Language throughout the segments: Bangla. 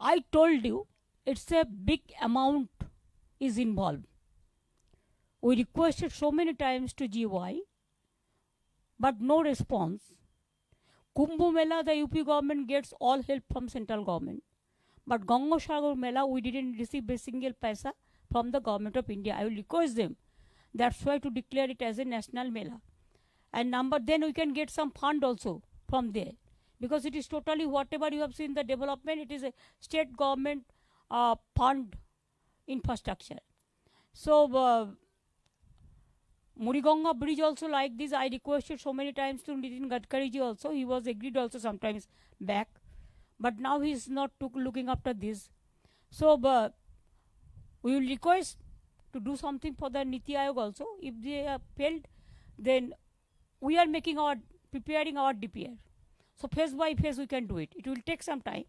I told you it's a big amount is involved. We requested so many times to GY, but no response. Kumbh Mela, the UP government gets all help from central government. But Gangosagar Mela, we didn't receive a single paisa from the government of India. I will request them. That's why to declare it as a national Mela. And number, then we can get some fund also from there. Because it is totally whatever you have seen the development, it is a state government uh, fund infrastructure. So, uh, Muriganga bridge also like this. I requested so many times to Nitin Gadkari ji also. He was agreed also sometimes back, but now he is not looking after this. So uh, we will request to do something for the Niti Aayog also. If they have failed, then we are making our preparing our DPR. So phase by phase we can do it. It will take some time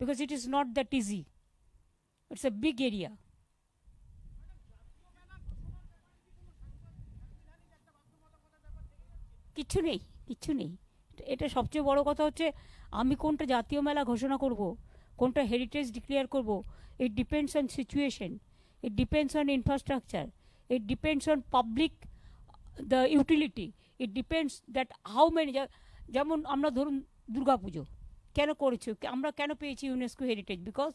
because it is not that easy. It's a big area. কিচ্ছু নেই কিচ্ছু নেই এটা সবচেয়ে বড় কথা হচ্ছে, আমি কোনটা জাতীয় মেলা ঘোষণা করব, কোনটা হেরিটেজ ডিক্লেয়ার করব it depends on situation it depends on infrastructure it depends on public the utility it depends that how many যেমন আমরা ধরুন দুর্গাপুজো, কেন করেছি? আমরা কেন পেয়েছি ইউনেস্কো হেরিটেজ বিকজ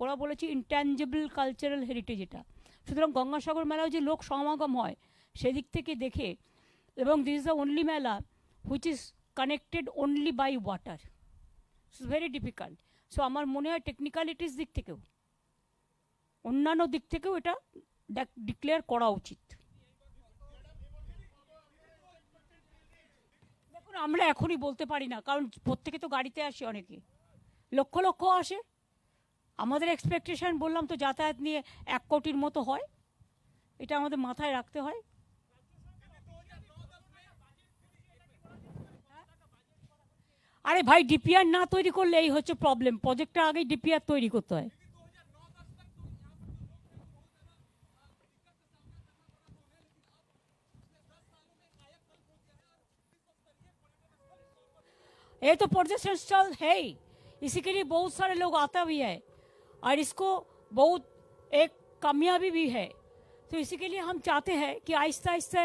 ওরা বলেছে ইনট্যাঞ্জেবল কালচারাল হেরিটেজ এটা। সুতরাং গঙ্গাসাগর মেলায় যে লোক সমাগম হয়, সেদিক থেকে দেখে, এবং this is the only mela which is connected only by water it's very difficult so আমার মনে হয় টেকনিক্যালিটিস দিক থেকেও, অন্যান্য দিক থেকেও এটা ডিক্লেয়ার করা উচিত। আমরা এখনই বলতে পারি না, কারণ প্রত্যেকে তো গাড়িতে আসে অনেকে। লক্ষ লক্ষ আসে। আমাদের এক্সপেকটেশন বললাম তো যাতায়াত নিয়ে এক কোটির মতো হয়। এটা আমাদের মাথায় রাখতে হয়। আরে ভাই ডিপিআর না তৈরি করলে এই হচ্ছে প্রবলেম প্রজেক্টটা আগে ডিপিআর তৈরি করতে হয়। ये तो पर्यटन स्थल है ही। इसी के लिए बहुत सारे लोग आता भी है। और इसको बहुत एक कामयाबी भी है। तो इसी के लिए हम चाहते हैं कि आहिस्ता आहिस्ता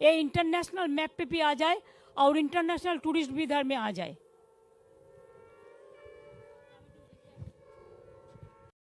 ये इंटरनेशनल मैप पे भी आ जाए और इंटरनेशनल टूरिस्ट भी इधर में आ जाए।